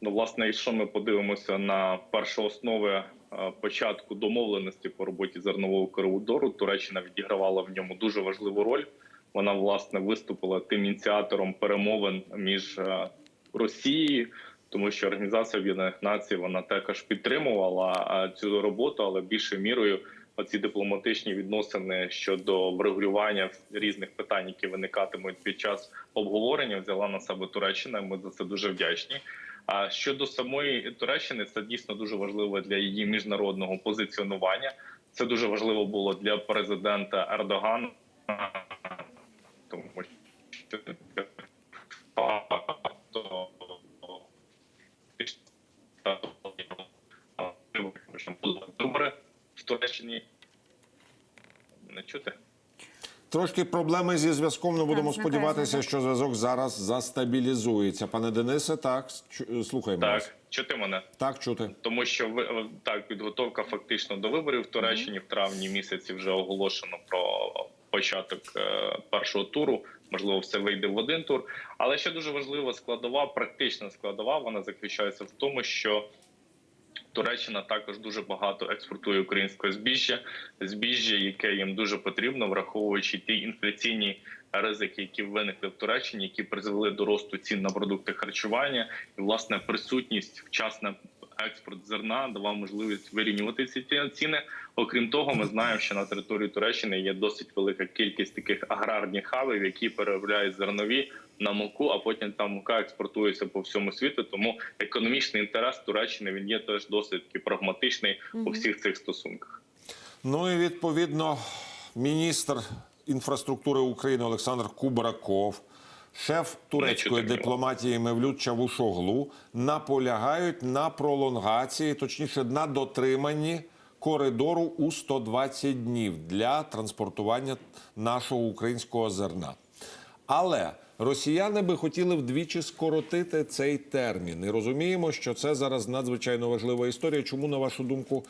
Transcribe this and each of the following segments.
Ну, власне, якщо ми подивимося на першооснови е, початку домовленості по роботі зернового коридору, Туреччина відігравала в ньому дуже важливу роль. Вона власне виступила тим ініціатором перемовин між е, Росією, тому що Організація Об'єднаних Націй вона також підтримувала е, цю роботу, але більшою мірою оці дипломатичні відносини щодо врегулювання різних питань, які виникатимуть під час обговорення, взяла на себе Туреччина. Ми за це дуже вдячні. А щодо самої Туреччини, це дійсно дуже важливо для її міжнародного позиціонування. Це дуже важливо було для президента Ердогана, тому що добре в Туреччині не чути. Трошки проблеми зі зв'язком. Ну будемо Так, сподіватися, зв'язок. що зв'язок зараз застабілізується. Пане Денисе, так слухаємо вас. Чути мене. Так, чути. Тому що е, так підготовка фактично до виборів в Туреччині в травні місяці вже оголошено про початок е, першого туру. Можливо, все вийде в один тур. Але ще дуже важлива складова, практична складова. Вона заключається в тому, що Туреччина також дуже багато експортує українського збіжжя, збіжжя, яке їм дуже потрібно, враховуючи ті інфляційні ризики, які виникли в Туреччині, які призвели до росту цін на продукти харчування, і власне присутність вчасна експорт зерна давав можливість вирівнювати ці ці- ціни. Окрім того, ми знаємо, що на території Туреччини є досить велика кількість таких аграрних хабів, які переробляють зернові на муку, а потім там мука експортується по всьому світу. Тому економічний інтерес Туреччини він є теж досить таки прагматичний у всіх цих стосунках. Ну і відповідно, міністр інфраструктури України Олександр Кубраков, шеф турецької дипломатії Мевлют Чавушоглу наполягають на пролонгації, точніше на дотриманні коридору у 120 днів для транспортування нашого українського зерна. Але росіяни би хотіли вдвічі скоротити цей термін. І розуміємо, що це зараз надзвичайно важлива історія. Чому, на вашу думку,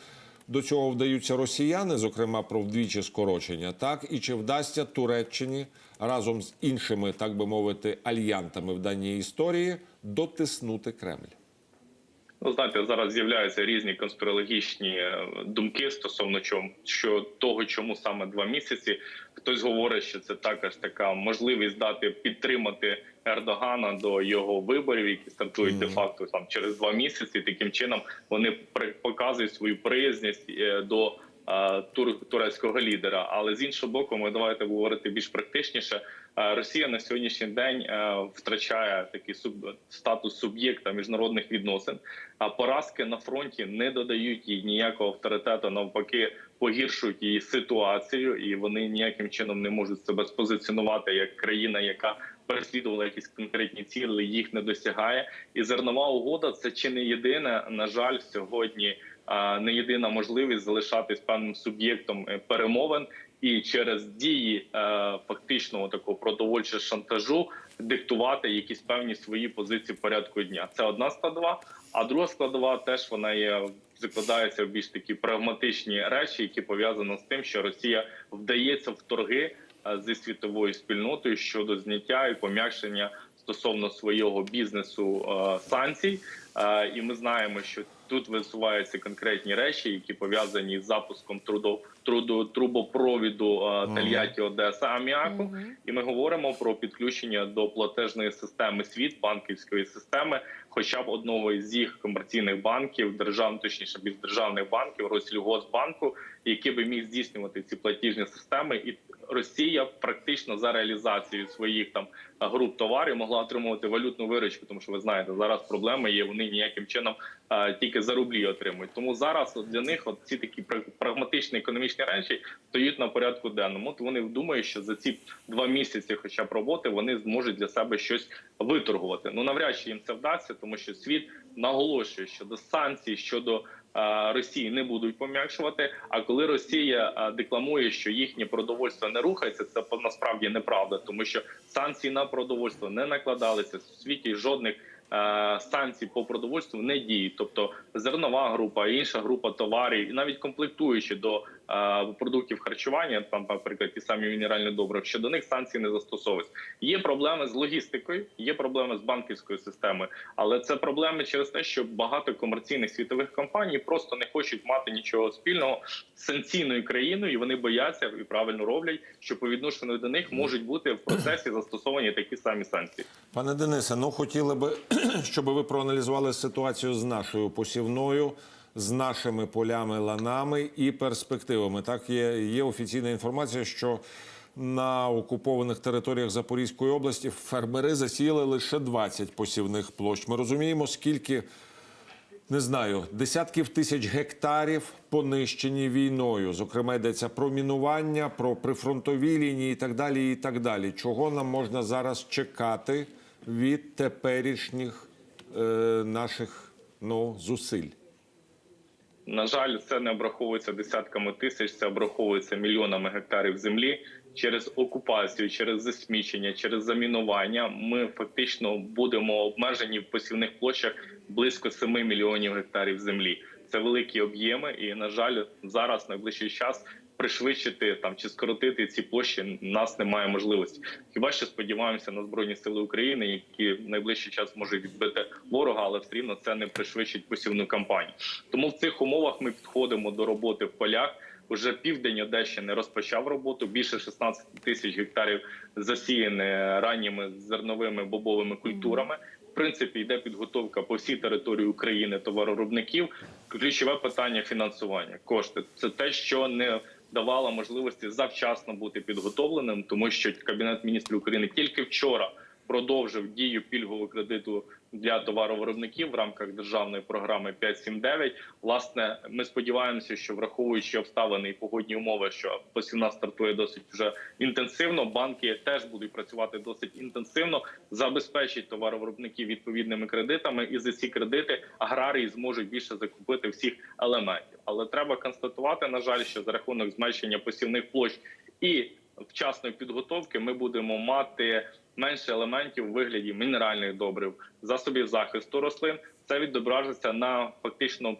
до цього вдаються росіяни, зокрема про вдвічі скорочення, так і чи вдасться Туреччині разом з іншими, так би мовити, альянтами в даній історії дотиснути Кремль? Ну, знаєте, зараз з'являються різні конспірологічні е, думки стосовно чому що того, чому саме два місяці. Хтось говорить, що це також така можливість дати підтримати Ердогана до його виборів, які стартують де факто там через два місяці. Таким чином вони показують свою приязність е, до е, тур турецького лідера. Але з іншого боку, ми давайте говорити більш практичніше. Е, Росія на сьогоднішній день е, втрачає такий статус суб'єкта міжнародних відносин. А поразки на фронті не додають їй ніякого авторитету, навпаки, погіршують її ситуацію, і вони ніяким чином не можуть себе спозиціонувати як країна, яка переслідувала якісь конкретні цілі, їх не досягає. І зернова угода це чи не єдине, на жаль, сьогодні не єдина можливість залишатись певним суб'єктом е, перемовин і через дії е, фактичного такого продовольчого шантажу диктувати якісь певні свої позиції порядку дня. Це одна складова. А друга складова теж вона є закладається в більш такі прагматичні речі, які пов'язані з тим, що Росія вдається в торги е, зі світовою спільнотою щодо зняття і пом'якшення стосовно свого бізнесу е, санкцій. І ми знаємо, що тут висуваються конкретні речі, які пов'язані з запуском трудо, трудо, трубопровіду е, Тольятті, Одеса, Аміаку. І ми говоримо про підключення до платежної системи світ банківської системи, хоча б одного із їх комерційних банків, держав, точніше більш державних банків, Россільгосбанку, який би міг здійснювати ці платіжні системи, і Росія практично за реалізацією своїх там груп товарів могла отримувати валютну виручку, тому що ви знаєте, зараз проблеми є. Вони ніяким чином а, тільки за рублі отримують. Тому зараз от для них от ці такі пра- прагматичні економічні речі стоять на порядку денному. От вони думають, що за ці два місяці, хоча б роботи, вони зможуть для себе щось виторгувати. Ну навряд чи їм це вдасться, тому що світ наголошує щодо санкцій щодо. А, Росії не будуть пом'якшувати. А коли Росія декламує, що їхнє продовольство не рухається, це насправді неправда, тому що санкції на продовольство не накладалися в світі жодних. е, Санкцій по продовольству не діють, тобто зернова група, інша група товарів, і навіть комплектуючи до е, продуктів харчування, там, наприклад, ті самі мінеральні добрива, що до них санкції не застосовуються. Є проблеми з логістикою, є проблеми з банківською системою, але це проблеми через те, що багато комерційних світових компаній просто не хочуть мати нічого спільного з санкційною країною, і вони бояться і правильно роблять, що по відношенню до них можуть бути в процесі застосовані такі самі санкції. Пане Денисе, ну хотіли би, щоб ви проаналізували ситуацію з нашою посівною, з нашими полями, ланами і перспективами. Так, є, є офіційна інформація, що на окупованих територіях Запорізької області фермери засіяли лише 20 посівних площ. Ми розуміємо, скільки не знаю, десятків тисяч гектарів понищені війною. Зокрема, йдеться про мінування, про прифронтові лінії і так далі. І так далі. Чого нам можна зараз чекати від теперішніх е, наших ну, зусиль? На жаль, це не обраховується десятками тисяч, це обраховується мільйонами гектарів землі. Через окупацію, через засмічення, через замінування ми фактично будемо обмежені в посівних площах близько 7 мільйонів гектарів землі. Це великі об'єми, і на жаль, зараз найближчий час пришвидшити там чи скоротити ці площі нас немає можливості. Хіба що сподіваємося на збройні сили України, які в найближчий час можуть відбити ворога, але все рівно це не пришвидшить посівну кампанію. Тому в цих умовах ми підходимо до роботи в полях. Уже південь Одещини розпочав роботу. Більше 16 тисяч гектарів засіяні ранніми зерновими бобовими культурами. В принципі, йде підготовка по всій території України товаровиробників. Ключове питання фінансування. Кошти це те, що не давало можливості завчасно бути підготовленим, тому що кабінет міністрів України тільки вчора продовжив дію пільгового кредиту для товаровиробників в рамках державної програми 5.7.9. Власне, ми сподіваємося, що враховуючи обставини і погодні умови, що посівна стартує досить вже інтенсивно. Банки теж будуть працювати досить інтенсивно, забезпечить товаровиробників відповідними кредитами, і за ці кредити аграрії зможуть більше закупити всіх елементів. Але треба констатувати, на жаль, що за рахунок зменшення посівних площ і вчасної підготовки ми будемо мати менше елементів у вигляді мінеральних добрив, засобів захисту рослин. Це відображиться на фактично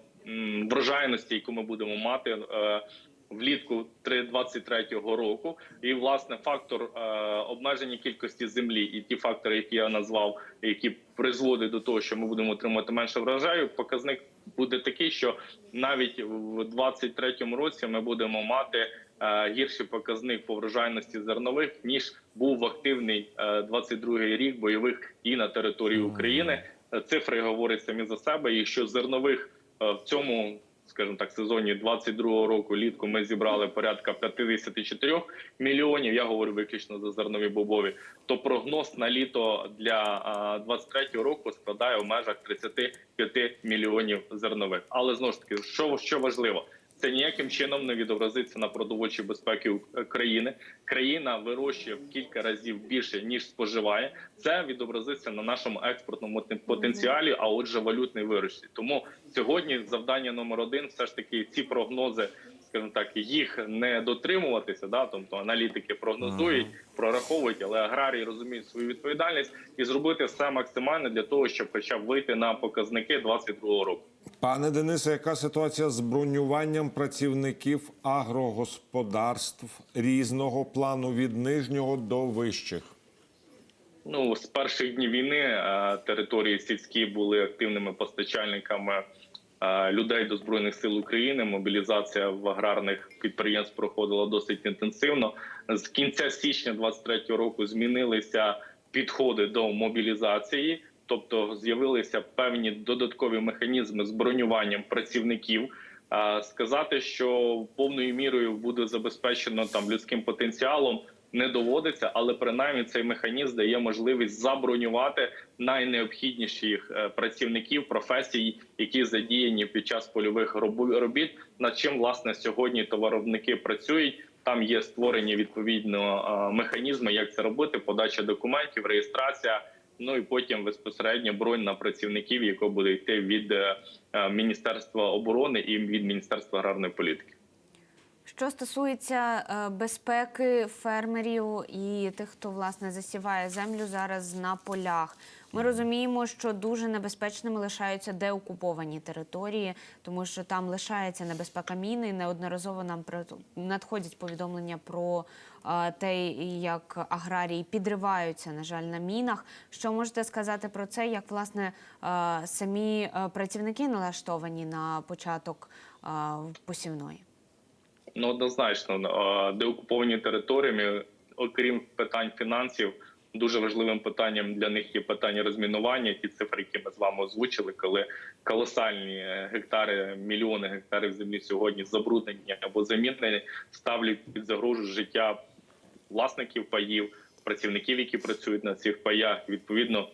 врожайності, яку ми будемо мати е, влітку 2023 року. І власне фактор е, обмеження кількості землі і ті фактори, які я назвав, які призводять до того, що ми будемо отримати менше врожаю. Показник буде такий, що навіть в 2023 році ми будемо мати гірший показник по врожайності зернових ніж був в активний е, 22-й рік бойових і на території України. Е, Цифри говорять самі за себе. Якщо зернових е, в цьому скажімо так, сезоні 22-го року літку ми зібрали порядка 54 мільйонів. Я говорю виключно за зернові бобові. То прогноз на літо для 23-го року складає в межах 35 мільйонів зернових. Але знову ж таки, що, що важливо. Це ніяким чином не відобразиться на продовольчій безпеки країни. Країна вирощує в кілька разів більше ніж споживає. Це відобразиться на нашому експортному потенціалі, а отже, валютний вирості. Тому сьогодні завдання номер один все ж таки ці прогнози, скажімо так, їх не дотримуватися. Да, тобто аналітики прогнозують, прораховують, але аграрії розуміють свою відповідальність і зробити все максимальне для того, щоб хоча б вийти на показники 22 року. Пане Денисе, яка ситуація з бронюванням працівників агрогосподарств різного плану від нижнього до вищих? Ну з перших днів війни території сільські були активними постачальниками людей до збройних сил України. Мобілізація в аграрних підприємств проходила досить інтенсивно. З кінця січня 23 року змінилися підходи до мобілізації, тобто з'явилися певні додаткові механізми з бронюванням працівників. Сказати, що повною мірою буде забезпечено там людським потенціалом, не доводиться, але принаймні цей механізм дає можливість забронювати найнеобхідніших е, працівників професій, які задіяні під час польових робіт. Над чим власне сьогодні товаровники працюють. Там є створені відповідно механізми, як це робити: подача документів, реєстрація. Ну і потім безпосередньо бронь на працівників, яка буде йти від е, Міністерства оборони і від Міністерства аграрної політики. Що стосується е, безпеки фермерів і тих, хто власне засіває землю зараз на полях, Ми розуміємо, що дуже небезпечними лишаються деокуповані території, тому що там лишається небезпека міни. Неодноразово нам надходять повідомлення про е, те, як аграрії підриваються, на жаль, на мінах. Що можете сказати про це? Як власне е, самі працівники налаштовані на початок посівної? Ну однозначно, е, деокуповані територіями, окрім питань фінансів, дуже важливим питанням для них є питання розмінування. Ті цифри, які ми з вами озвучили, коли колосальні е, гектари, мільйони гектарів землі сьогодні забруднені або замінені, ставлять під загрозу життя власників паїв, працівників, які працюють на цих паях. Відповідно,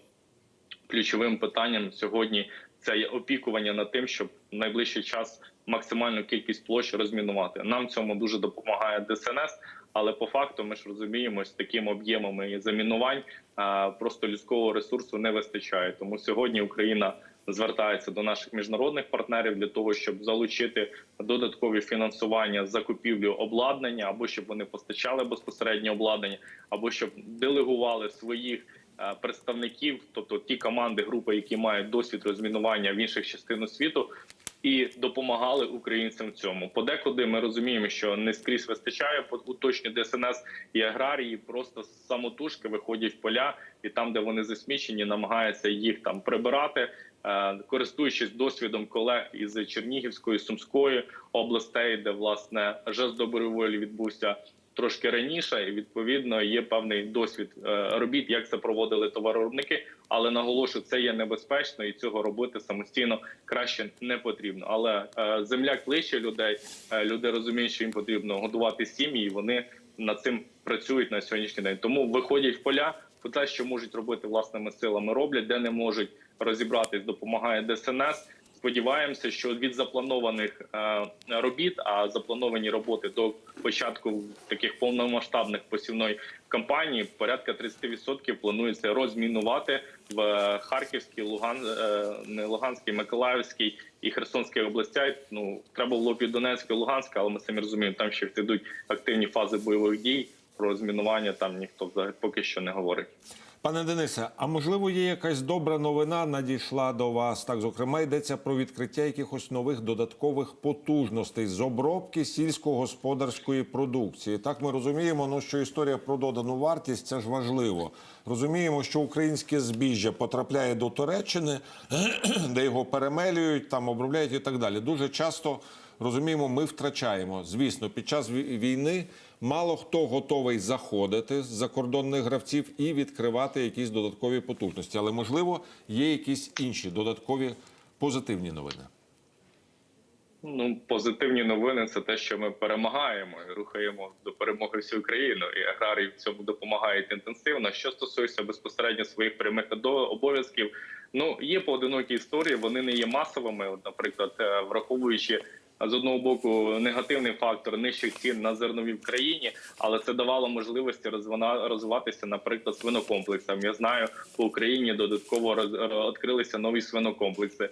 ключовим питанням сьогодні це є опікування над тим, щоб в найближчий час максимальну кількість площ розмінувати. Нам цьому дуже допомагає ДСНС, але по факту ми ж розуміємо, з такими об'ємами замінувань просто людського ресурсу не вистачає. Тому сьогодні Україна звертається до наших міжнародних партнерів для того, щоб залучити додаткові фінансування закупівлю обладнання, або щоб вони постачали безпосередньо обладнання, або щоб делегували своїх представників, тобто ті команди, групи, які мають досвід розмінування в інших частинах світу, і допомагали українцям в цьому. Подекуди ми розуміємо, що не скрізь вистачає по уточню ДСНС і аграрії просто самотужки виходять в поля, і там, де вони засмічені, намагаються їх там прибирати. Е, Користуючись досвідом колег із Чернігівської Сумської областей, де власне жест доброї волі відбувся трошки раніше, і відповідно є певний досвід е, робіт, як це проводили товаровиробники. Але наголошую, це є небезпечно, і цього робити самостійно краще не потрібно. Але е, земля кличе людей. е, Люди розуміють, що їм потрібно годувати сім'ї. і Вони над цим працюють на сьогоднішній день. Тому виходять в поля. Те, що можуть робити власними силами, роблять, де не можуть розібратись, допомагає ДСНС. Сподіваємося, що від запланованих е, робіт, а заплановані роботи до початку таких повномасштабних посівної кампанії порядка 30% планується розмінувати в Харківській, Луган, е, не Луганській, Миколаївській і Херсонській областях. Ну треба було Донецька, і Луганська, але ми самі розуміємо, там ще йдуть активні фази бойових дій. Про розмінування там ніхто взагалі поки що не говорить. Пане Денисе, а можливо, є якась добра новина надійшла до вас? Так, зокрема, йдеться про відкриття якихось нових додаткових потужностей з обробки сільськогосподарської продукції. Так ми розуміємо, ну що історія про додану вартість це ж важливо. Розуміємо, що українське збіжжя потрапляє до Туреччини, де його перемелюють, там обробляють і так далі. Дуже часто розуміємо, ми втрачаємо. Звісно, під час війни мало хто готовий заходити з закордонних гравців і відкривати якісь додаткові потужності. Але можливо є якісь інші додаткові позитивні новини. Ну, позитивні новини це те, що ми перемагаємо і рухаємо до перемоги всю країну, і аграрії в цьому допомагають інтенсивно. Що стосується безпосередньо своїх прямих обов'язків, ну є поодинокі історії, вони не є масовими. От, наприклад, е, враховуючи. З одного боку негативний фактор нижчих цін на зернові в країні, але це давало можливості розвиватися, наприклад, свинокомплексам. Я знаю, по Україні додатково відкрилися нові свинокомплекси.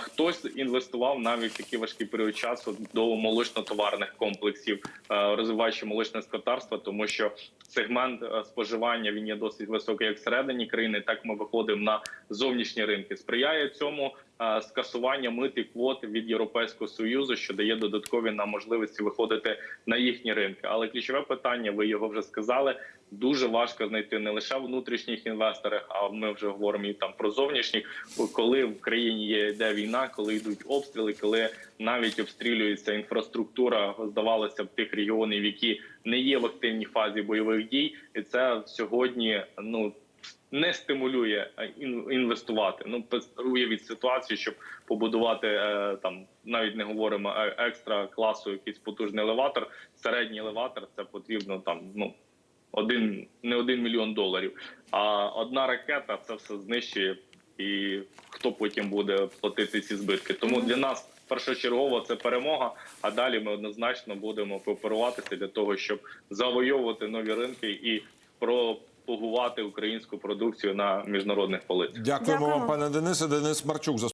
Хтось інвестував навіть в такий важкий період часу до молочно-товарних комплексів, розвиваючи молочне скотарство, тому що сегмент е, споживання він є досить високий як всередині країни. Так ми виходимо на зовнішні ринки. Сприяє цьому е, скасування мити квот від Європейського союзу, що дає додаткові нам можливості виходити на їхні ринки. Але ключове питання, ви його вже сказали. Дуже важко знайти не лише внутрішніх інвесторів, а ми вже говоримо і там про зовнішніх. Коли в країні є йде війна, коли йдуть обстріли, коли навіть обстрілюється інфраструктура, здавалося б, тих регіонів, які не є в активній фазі бойових дій, і це сьогодні ну не стимулює е, інвестувати. Ну уявіть ситуацію, щоб побудувати е, там, навіть не говоримо е, екстра класу, якийсь потужний елеватор, середній елеватор. Це потрібно там ну один не один мільйон доларів. А одна ракета це все знищує, і хто потім буде платити ці збитки? Тому для нас першочергово це перемога. А далі ми однозначно будемо кооперуватися для того, щоб завойовувати нові ринки і пропагувати українську продукцію на міжнародних полицях. Дякуємо, Дякуємо. вам, пане Денисе. Денис Марчук,